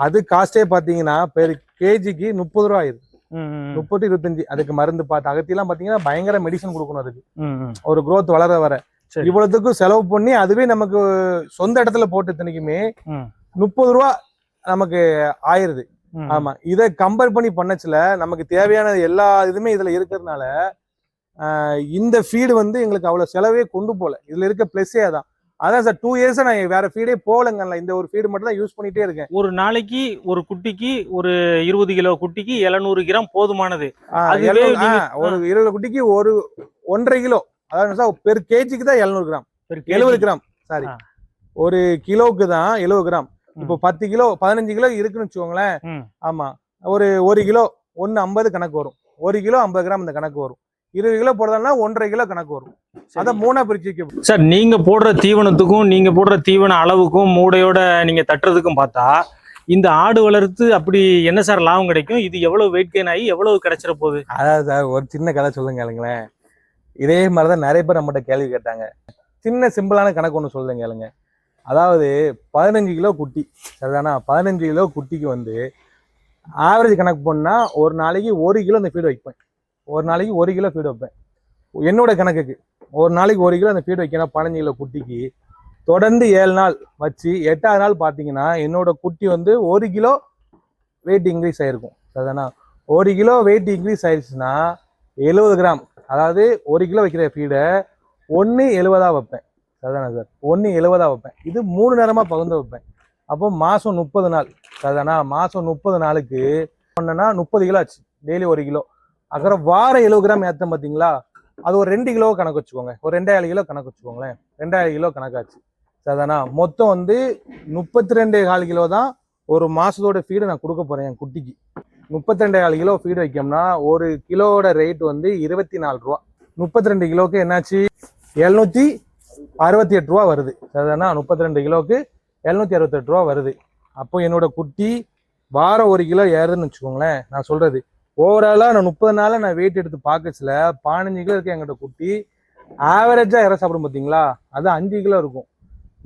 அது காஸ்டே பார்த்தீங்கன்னா பெர் கேஜிக்கு முப்பது ரூபா ம், முப்பது இருபத்தஞ்சு அதுக்கு மருந்து பார்த்து அகத்திலாம் பார்த்தீங்கன்னா பயங்கர மெடிசன் கொடுக்கணும் அதுக்கு. ஒரு growth வளர வர. இவ்வளவுக்கும் செலவு பண்ணி அதுவே நமக்கு சொந்த இடத்துல போட்டு இத்தனைக்குமே. முப்பது ரூபா நமக்கு ஆயிருது. ஆமா இதை கம்பேர் பண்ணி பண்ணச்சுல நமக்கு தேவையான எல்லா இதுமே இதுல இருக்கிறதுனால இந்த ஃபீடு வந்து எங்களுக்கு அவ்வளவு செலவே கொண்டு போல இதுல இருக்க பிளஸ்ஸே அதான் அதான் சார் டூ இயர்ஸ் நான் வேற ஃபீடே போலங்கல்ல இந்த ஒரு ஃபீடு மட்டும் தான் யூஸ் பண்ணிட்டே இருக்கேன். ஒரு நாளைக்கு ஒரு குட்டிக்கு ஒரு இருபது கிலோ குட்டிக்கு 700 கிராம் போதுமானது. எழுநூறு- ஒரு இருபது குட்டிக்கு ஒரு ஒன்றரை கிலோ. அதாவது சார் பெர் கேஜிக்கு தான் எழுநூறு கிராம். எழுபது. Gram sorry. ஒரு கிலோவுக்கு தான் எழுபது கிராம். இப்போ பத்து கிலோ பதினஞ்சு கிலோ இருக்குன்னு வச்சுக்கோங்களேன். ஆமா. ஒரு ஒரு கிலோ ஒன்னு ஐம்பது கணக்கு வரும். ஒரு கிலோ ஐம்பது கிராம் இந்த கணக்கு வரும். இருபது கிலோ போடுறதுனா ஒன்றரை கிலோ கணக்கு வரும். அதை மூணா பிரிச்சு சார் நீங்க போடுற தீவனத்துக்கும் நீங்க போடுற தீவன அளவுக்கும் மூடையோட நீங்க தட்டுறதுக்கும் பார்த்தா இந்த ஆடு வளர்த்து அப்படி என்ன சார் லாபம் கிடைக்கும்? இது எவ்வளவு வெயிட் கெயின் ஆகி எவ்வளவு கிடைச்சிட போகுது? அதாவது சார் ஒரு சின்ன கதை சொல்லுங்க கேளுங்களேன். இதே மாதிரிதான் நிறைய பேர் நம்மகிட்ட கேள்வி கேட்டாங்க. சின்ன சிம்பிளான கணக்கு ஒன்று சொல்லுங்க கேளுங்க. அதாவது பதினஞ்சு கிலோ குட்டி சரிதானா? பதினஞ்சு கிலோ குட்டிக்கு வந்து ஆவரேஜ் கணக்கு பண்ணா ஒரு நாளைக்கு ஒரு கிலோ இந்த ஃபீடு வைப்பேன். ஒரு நாளைக்கு ஒரு கிலோ ஃபீடு வைப்பேன். என்னோட கணக்குக்கு. ஒரு நாளைக்கு ஒரு கிலோ அந்த ஃபீடு வைக்கணும் பதினஞ்சு கிலோ குட்டிக்கு. தொடர்ந்து ஏழு நாள் வச்சு எட்டாவது நாள் பார்த்தீங்கன்னா என்னோட குட்டி வந்து ஒரு கிலோ வெயிட் இன்க்ரீஸ் ஆயிருக்கும். சரிதானா? ஒரு கிலோ வெயிட் இன்க்ரீஸ் ஆயிடுச்சுன்னா எழுபது கிராம் அதாவது ஒரு கிலோ வைக்கிற ஃபீடை ஒன்று எழுபதாக வைப்பேன். சரிதானா சார்? ஒன்று எழுபதாக வைப்பேன். இது மூணு நேரமாக பகிர்ந்து வைப்பேன். அப்போ மாதம் முப்பது நாள். சரிதானா? மாதம் முப்பது நாளுக்கு பண்ணனா முப்பது கிலோ ஆச்சு. டெய்லி ஒரு கிலோ. அப்புறம் வாரம் எழுபது கிராம் ஏற்றோம் பார்த்தீங்களா அது ஒரு ரெண்டு கிலோ கணக்கு வச்சுக்கோங்க. ஒரு ரெண்டாயிரம் கிலோ கணக்கு வச்சுக்கோங்களேன். ரெண்டாயிரம் கிலோ கணக்காச்சு. சரிதானா? மொத்தம் வந்து முப்பத்தி ரெண்டு கால் கிலோ தான் ஒரு மாசத்தோட ஃபீடு நான் கொடுக்க போறேன் என் குட்டிக்கு. முப்பத்தி ரெண்டு கால் கிலோ ஃபீடு வைக்கோம்னா ஒரு கிலோவோட ரேட் வந்து இருபத்தி நாலு ரூபா. முப்பத்தி ரெண்டு கிலோக்கு என்னாச்சு? எழுநூத்தி அறுபத்தி எட்டு ரூபா வருது. சரிதானா? முப்பத்தி ரெண்டு கிலோக்கு எழுநூத்தி அறுபத்தெட்டு ரூபா வருது. அப்போ என்னோட குட்டி வாரம் ஒரு கிலோ ஏறுதுன்னு வச்சுக்கோங்களேன். நான் சொல்றது ஓவராலாக நான் முப்பது நாளில் நான் வெயிட் எடுத்து பார்க்கச்சுல பதினஞ்சு கிலோ இருக்கு எங்கிட்ட குட்டி. ஆவரேஜாக இற சாப்பிடும் பார்த்தீங்களா அது அஞ்சு கிலோ இருக்கும்.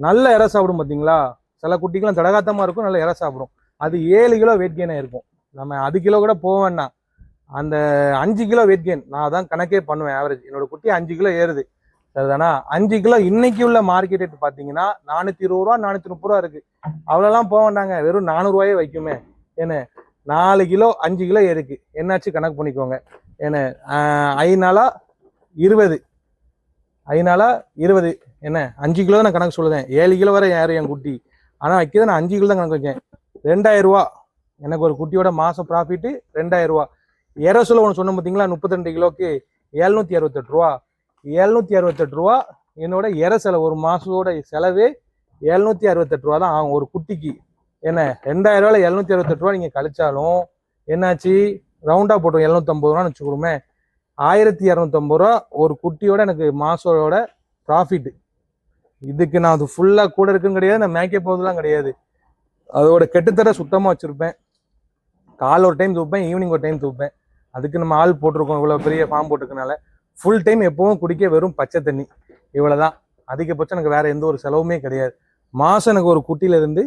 நல்ல இற சாப்பிடும் பார்த்தீங்களா சில குட்டிக்கெல்லாம் தடகாத்தமாக இருக்கும் நல்ல இற சாப்பிடும். அது ஏழு கிலோ வெயிட் கெயினாக இருக்கும். நம்ம அது கிலோ கூட போக வேண்டாம். அந்த அஞ்சு கிலோ வெயிட் கெயின் நான் தான் கணக்கே பண்ணுவேன் ஆவரேஜ் என்னோட குட்டி அஞ்சு கிலோ ஏறுது. சரிதானா? அஞ்சு கிலோ இன்னைக்கு உள்ள மார்க்கெட் ரேட் பார்த்தீங்கன்னா நானூற்றி இருபது ரூபா நானூற்றி முப்பது ரூபா இருக்குது அவ்வளோலாம் போக வேண்டாங்க. வெறும் நானூறுரூவாயே வைக்குமே. ஏன்னு? நாலு கிலோ அஞ்சு கிலோ இருக்குது என்னாச்சு கணக்கு பண்ணிக்கோங்க. என்ன ஐநாளா இருபது. ஐநாளா இருபது. என்ன அஞ்சு கிலோ தான் நான் கணக்கு சொல்லுதேன். ஏழு கிலோ வரை யாரும் என் குட்டி? ஆனால் வைக்கிறது நான் அஞ்சு கிலோ தான் கணக்கு வைக்கேன். ரெண்டாயிரம் ரூபா. எனக்கு ஒரு குட்டியோட மாதம் ப்ராஃபிட்டு ரெண்டாயிரம் ரூபா. எரை ஒன்று சொன்னோம் பார்த்தீங்களா முப்பத்தி ரெண்டு கிலோக்கு எழுநூற்றி அறுபத்தெட்டு ரூபா. எழுநூற்றி அறுபத்தெட்டு ரூபா என்னோட எரை செலவு ஒரு மாதத்தோட செலவே எழுநூற்றி அறுபத்தெட்டு ரூபா தான் ஆகும் ஒரு குட்டிக்கு. என்ன ரெண்டாயிரம் ரூபாய் எழுநூத்தி அறுபத்தெட்டு ரூபா நீங்க கழிச்சாலும் என்னாச்சு? ரவுண்டா போட்டோம் எழுநூத்தம்பது ரூபான்னு வச்சுக்கணுமே ஆயிரத்தி இரநூத்தம்பது ரூபா ஒரு குட்டியோட எனக்கு மாசோட ப்ராஃபிட் இதுக்கு நான் அது ஃபுல்லா கூட இருக்குன்னு கிடையாது நான் மேய்க்க போகிறதுலாம் கிடையாது. அதோட கெட்டுத்தர சுத்தமா வச்சிருப்பேன். கால் ஒரு டைம் தூப்பேன் ஈவினிங் ஒரு டைம் தூப்பேன். அதுக்கு நம்ம ஆள் போட்டிருக்கோம் இவ்வளோ பெரிய ஃபார்ம் போட்டிருக்கனால. ஃபுல் டைம் எப்பவும் குடிக்க வெறும் பச்சை தண்ணி. இவ்வளவுதான். அதிகபட்சம் எனக்கு வேற எந்த ஒரு செலவுமே கிடையாது. மாசம் எனக்கு ஒரு குட்டியில இருந்து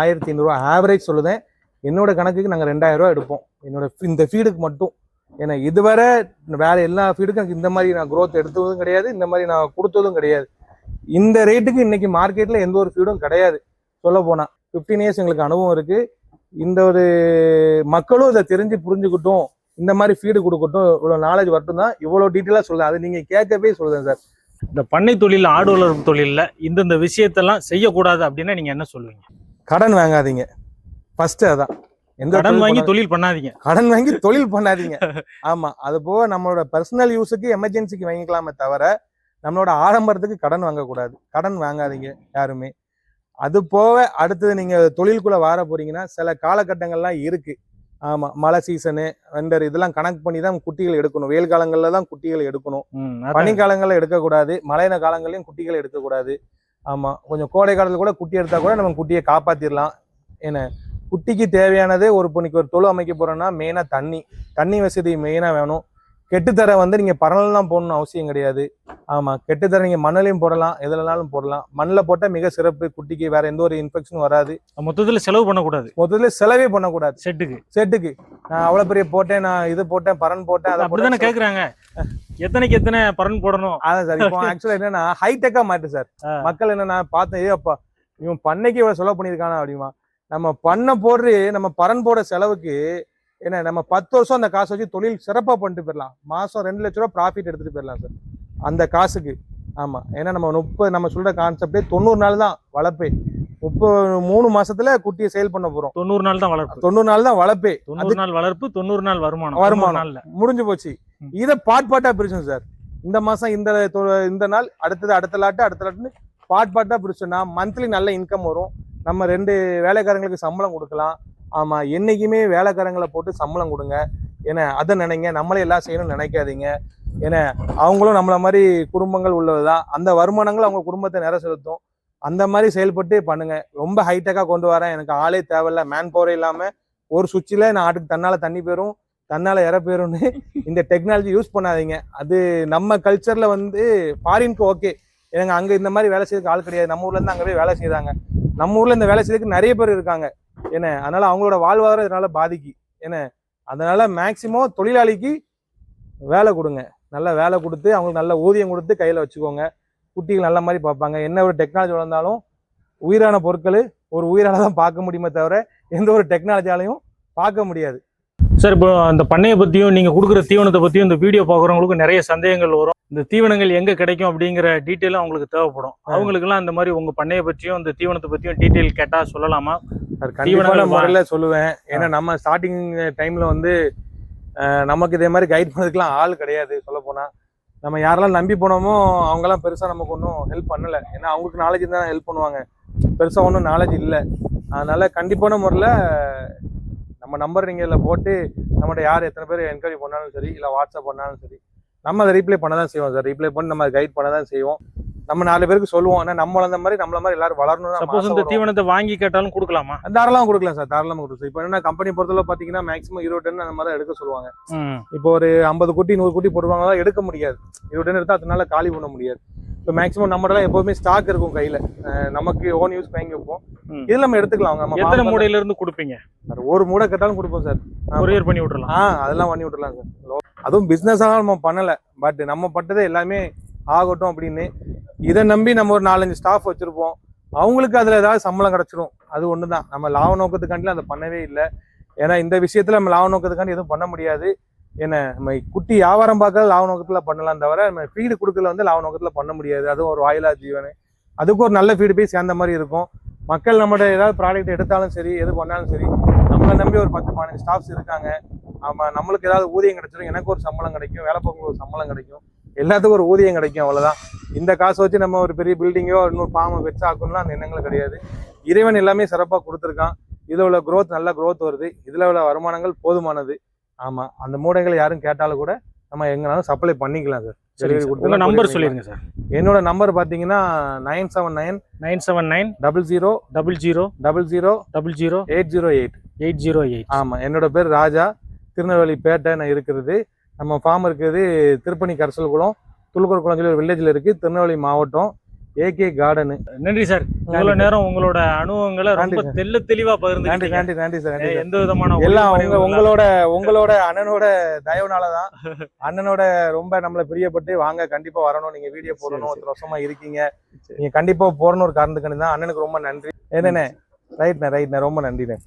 ஆயிரத்தி ஐநூறுரூவா ஆவரேஜ் சொல்லுதேன். என்னோட கணக்குக்கு நாங்கள் ரெண்டாயிரரூவா எடுப்போம். என்னோட இந்த ஃபீடுக்கு மட்டும். ஏன்னா இதுவரை வேற எல்லா ஃபீடுக்கும் எனக்கு இந்த மாதிரி நான் க்ரோத் எடுத்ததும் கிடையாது இந்த மாதிரி நான் கொடுத்ததும் கிடையாது. இந்த ரேட்டுக்கு இன்னைக்கு மார்க்கெட்டில் எந்த ஒரு ஃபீடும் கிடையாது. சொல்ல போனால் ஃபிஃப்டீன் இயர்ஸ் எங்களுக்கு அனுபவம் இருக்கு. இந்த ஒரு மக்களும் இதை தெரிஞ்சு புரிஞ்சுக்கிட்டும் இந்த மாதிரி ஃபீடு கொடுக்கட்டும் இவ்வளோ நாலேஜ் வரட்டும் தான் இவ்வளோ டீட்டெயிலாக சொல்லுது. அது நீங்கள் கேட்கவே சொல்லுதேன் சார். இந்த பண்ணை தொழில் ஆடு வளர்ப்பு தொழிலில் இந்தந்த விஷயத்தெல்லாம் செய்யக்கூடாது அப்படின்னா நீங்கள் என்ன சொல்லுவீங்க? கடன் வாங்காதீங்க. ஃபர்ஸ்ட் அதான். எந்த கடன் வாங்கி தொழில் பண்ணாதீங்க. கடன் வாங்கி தொழில் பண்ணாதீங்க. ஆமா அது போக நம்மளோட பர்சனல் யூஸுக்கு எமர்ஜென்சிக்கு வாங்கிக்கலாமே தவிர நம்மளோட ஆடம்பரத்துக்கு கடன் வாங்கக்கூடாது. கடன் வாங்காதீங்க யாருமே. அது போக அடுத்தது நீங்க தொழிலுக்குள்ள வார போறீங்கன்னா சில காலகட்டங்கள்லாம் இருக்கு. ஆமா மழை சீசனு வெண்டர் இதெல்லாம் கணக்கு பண்ணி தான் குட்டிகள் எடுக்கணும். வெயில் காலங்கள்ல தான் குட்டிகள் எடுக்கணும். பனிக்காலங்கள்ல எடுக்கக்கூடாது. மழையின காலங்களையும் குட்டிகள் எடுக்கக்கூடாது. ஆமா கொஞ்சம் கோடை காலத்துல கூட குட்டி எடுத்தா கூட நம்ம குட்டியை காப்பாத்திரலாம். ஏன்னா குட்டிக்கு தேவையானது ஒரு இப்போ ஒரு தொழு அமைக்க போறோம்னா மெயினா தண்ணி. தண்ணி வசதி மெயினா வேணும். கெட்டுத்தர வந்து நீங்க பரலாம் போடணும் அவசியம் கிடையாது. ஆமா கெட்டுத்தர நீங்க மண்ணிலையும் போடலாம் எதுலனாலும் போடலாம். மண்ணில் போட்டா மிக சிறப்பு. குட்டிக்கு வேற எந்த ஒரு இன்ஃபெக்ஷனும் வராது. மொத்தத்துல செலவு பண்ணக்கூடாது. முதல்ல செலவே பண்ணக்கூடாது. செட்டுக்கு. செட்டுக்கு. நான் அவ்வளவு பெரிய போட்டேன் நான் இது போட்டேன் பரன் போட்டேன் அதை அப்படிதானே போட்டேன். கேக்குறாங்க? எத்தனைக்கு எத்தனை பரன் போடணும்? அதான் சார் இப்போ ஆக்சுவலா என்னன்னா ஹைடெக்கா மாட்டு சார். மக்கள் என்னன்னா பார்த்தேன் ஏ அப்பா இவன் பண்ணைக்கு இவ்வளவு செலவு பண்ணியிருக்கானா? அப்படிமா. நம்ம பண்ண போடுற நம்ம பரன் போட செலவுக்கு என்ன நம்ம பத்து வருஷம் அந்த காசை வச்சு தொழில் சிறப்பா பண்ணிட்டு போயிடலாம். மாசம் ரெண்டு லட்ச ரூபா ப்ராஃபிட் எடுத்துட்டு போயிடலாம் சார் அந்த காசுக்கு. ஆமா. ஏன்னா நம்ம முப்பது நம்ம சொல்ற கான்செப்டே தொண்ணூறு நாள் தான் வளர்ப்பே. முப்பது மூணு மாசத்துல குட்டியை சேல் பண்ண போறோம். தொண்ணூறு நாள் தான் வளர்ப்பு. தொண்ணூறு நாள் தான் வளர்ப்பே. தொண்ணூறு நாள் வளர்ப்பு தொண்ணூறு நாள் வருமானம். வருமானம். முடிஞ்சு போச்சு. இத பாட் பாட்டா பிரிச்சோம் சார். இந்த மாசம் இந்த இந்த நாள் அடுத்தது அடுத்த லாட்டு அடுத்த லாட்டுன்னு பாட் பாட்டா பிரிச்சோம்னா மந்த்லி நல்ல இன்கம் வரும். நம்ம ரெண்டு வேலைக்காரங்களுக்கு சம்பளம் கொடுக்கலாம். ஆமா என்னைக்குமே வேலைக்காரங்களை போட்டு சம்பளம் கொடுங்க. ஏன்னா அதை நினைங்க. நம்மளே எல்லாம் செய்யணும்னு நினைக்காதீங்க. ஏன்னா அவங்களும் நம்மள மாதிரி குடும்பங்கள் உள்ளதுதான். அந்த வருமானங்கள் அவங்க குடும்பத்தை நிற செலுத்தும். அந்த மாதிரி செயல்பட்டு பண்ணுங்க. ரொம்ப ஹைடெக்காக கொண்டு வரேன். எனக்கு ஆளே தேவையில்ல. மேன் பவரே இல்லாமல் ஒரு சுவிட்சில் நான் ஆட்டுக்கு தன்னால் தண்ணி போயிடும் தன்னால் இற இந்த டெக்னாலஜி யூஸ் பண்ணாதீங்க. அது நம்ம கல்ச்சரில் வந்து ஃபாரின்க்கு ஓகே எனக்கு அங்கே இந்த மாதிரி வேலை செய்யறதுக்கு ஆள் கிடையாது. நம்ம ஊர்லேருந்து அங்கே போய் வேலை செய்கிறாங்க நம்ம ஊரில் இந்த வேலை செய்யறதுக்கு நிறைய பேர் இருக்காங்க. என்ன அதனால் அவங்களோட வாழ்வாதாரம் இதனால் பாதிக்கு. என்ன அதனால் மேக்சிமம் தொழிலாளிக்கு வேலை கொடுங்க. நல்ல வேலை கொடுத்து அவங்களுக்கு நல்ல ஊதியம் கொடுத்து கையில் வச்சுக்கோங்க. குட்டிகள் நல்ல மாதிரி பார்ப்பாங்க. என்ன ஒரு டெக்னாலஜி வளர்ந்தாலும் உயிரான பொருட்கள் ஒரு உயிரால தான் பார்க்க முடியுமே தவிர எந்த ஒரு டெக்னாலஜியாலையும் பார்க்க முடியாது. சார் இப்போ அந்த பண்ணையை பத்தியும் நீங்க கொடுக்குற தீவனத்தை பத்தியும் இந்த வீடியோ பார்க்குறவங்களுக்கு நிறைய சந்தேகங்கள் வரும். இந்த தீவனங்கள் எங்க கிடைக்கும் அப்படிங்கிற டீட்டெயிலும் அவங்களுக்கு தேவைப்படும். அவங்களுக்குலாம் இந்த மாதிரி உங்க பண்ணையை பற்றியும் இந்த தீவனத்தை பத்தியும் டீட்டெயில் கேட்டா சொல்லலாமா? தீவனங்கள் முறையில் சொல்லுவேன். ஏன்னா நம்ம ஸ்டார்டிங் டைம்ல வந்து நமக்கு இதே மாதிரி கைட் பண்ணதுக்குலாம் ஆள் கிடையாது சொல்ல போனா நம்ம யாரெல்லாம் நம்பி போனோமோ அவங்கெல்லாம் பெருசாக நமக்கு ஒன்றும் ஹெல்ப் பண்ணலை. ஏன்னா அவங்களுக்கு நாலேஜ் தான் ஹெல்ப் பண்ணுவாங்க. பெருசாக ஒன்றும் நாலேஜ் இல்லை. அதனால் கண்டிப்பான முறையில் நம்ம நம்பர் நீங்கள் இதில் போட்டு நம்மகிட்ட யார் எத்தனை பேர் என்கொயரி பண்ணாலும் சரி இல்லை வாட்ஸ்அப் பண்ணாலும் சரி நம்ம அதை ரீப்ளை பண்ண தான் செய்வோம் சார் ரீப்ளை பண்ணி நம்ம கைட் பண்ண தான் செய்வோம். நம்ம நாலு பேருக்கு சொல்லுவோம். ஆனால் நம்ம வளர்ந்த மாதிரி நம்மள மாதிரி எல்லாரும் வளரணும் சப்போஸ் இந்த. தீவனத்தை வாங்கி கேட்டாலும் கொடுக்கலாமா? தாராளமாக கொடுக்கலாம் சார். தாராளமாக கொடுக்கலாம் இப்போ என்ன கம்பெனி பொறுத்தவரை பார்த்தீங்கன்னா மேக்ஸிமம் இருபது டன் அந்த மாதிரி எடுக்க சொல்லுவாங்க. இப்போ ஒரு ஐம்பது குட்டி நூறு குட்டி போடுவாங்க எடுக்க முடியாது. இருபது டன் எடுத்தால் அதனால காலி பண்ண முடியாது. இப்போ மேக்ஸிமம் நம்மளெல்லாம் எப்போவுமே ஸ்டாக் இருக்கும் கையில். நமக்கு ஓன் யூஸ் வாங்கி வைப்போம். இதில் நம்ம எடுத்துக்கலாம். நம்ம எத்தனை மூடையில இருந்து கொடுப்பீங்க? சார் ஒரு மூடை கேட்டாலும் கொடுப்போம் சார். கொரியர் பண்ணி விட்டுறலாம். ஆ அதெல்லாம் பண்ணி விட்டுலாம் சார். அதுவும் பிஸ்னஸாக நம்ம பண்ணலை. பட் நம்ம பட்டதே எல்லாமே ஆகட்டும் அப்படின்னு. இதை நம்பி நம்ம ஒரு நாலஞ்சு ஸ்டாஃப் வச்சுருப்போம். அவங்களுக்கு அதில் ஏதாவது சம்பளம் கிடச்சிரும். அது ஒன்று தான் நம்ம லாப நோக்கத்துக்காண்டிலாம் அதை பண்ணவே இல்லை. ஏன்னா இந்த விஷயத்தில் நம்ம லாப நோக்கத்துக்காண்டி எதுவும் பண்ண முடியாது. என்ன நம்ம குட்டி வியாபாரம் பார்க்கறது லாப நோக்கத்தில் பண்ணலாம் தவிர நம்ம ஃபீடு கொடுக்கல வந்து லாப நோக்கத்தில் பண்ண முடியாது. அதுவும் ஒரு வாயிலா ஜீவன். அதுக்கு ஒரு நல்ல ஃபீடு போய் சேர்ந்த மாதிரி இருக்கும். மக்கள் நம்மகிட்ட ஏதாவது ப்ராடக்ட் எடுத்தாலும் சரி எது பண்ணாலும் சரி நம்மளை நம்பி ஒரு பத்து பதினஞ்சு ஸ்டாஃப்ஸ் இருக்காங்க. ஆமாம் நம்மளுக்கு ஏதாவது ஊதியம் கிடைச்சிடும் எனக்கு ஒரு சம்பளம் கிடைக்கும். வேலை பார்க்க ஒரு சம்பளம் கிடைக்கும். எல்லாத்துக்கும் ஒரு ஊதியம் கிடைக்கும் அவ்வளவுதான். இந்த காசை வச்சு நம்ம ஒரு பெரிய பில்டிங்கோ இன்னொரு பாம்பை வச்சு ஆக்கணும்லாம் அந்த எண்ணங்கள் கிடையாது. இறைவன் எல்லாமே சிறப்பாக கொடுத்துருக்கான். இதில் உள்ள growth நல்ல growth வருது. இதில் உள்ள வருமானங்கள் போதுமானது. ஆமாம் அந்த மூடைகளை யாரும் கேட்டாலும் கூட நம்ம எங்கனாலும் சப்ளை பண்ணிக்கலாம் சார் உங்க கொடுத்தா நம்பர் சொல்லிருங்க சார் என்னோட நம்பர் பார்த்தீங்கன்னா nine seven nine nine seven nine double zero double zero double zero double zero eight zero eight eight zero eight ஆமாம் என்னோட பேர் ராஜா. திருநெல்வேலி பேட்டை நான் இருக்கிறது. நம்ம ஃபார்ம் இருக்கிறது திருப்பணி கரசல் குளம் துளுக்கூர் குளம் சொல்லி ஒரு வில்லேஜில் இருக்குது திருநெல்வேலி மாவட்டம் ஏகே கார்டனு நன்றி சார். இவ்வளவு நேரம் உங்களோட அனுபவங்களை ரொம்ப நன்றி சார். தெள்ள தெளிவா நன்றி பகிர்ந்து நன்றி நன்றி நன்றி சார். எந்த விதமான எல்லாம் உங்க. உங்களோட உங்களோட அண்ணனோட தயவுனால தான். அண்ணனோட ரொம்ப நம்மள பிரியப்பட்டு வாங்க கண்டிப்பா வரணும். நீங்க வீடியோ போடணும் சரி. ஒரு வருஷமா இருக்கீங்க. நீங்க கண்டிப்பா போறணும் ஒரு காரணத்துக்காண்டி தான் அண்ணனுக்கு ரொம்ப நன்றி. என்னண்ணே ரைட்ண்ணே ரைட்ண்ணே ரொம்ப நன்றிண்ணே.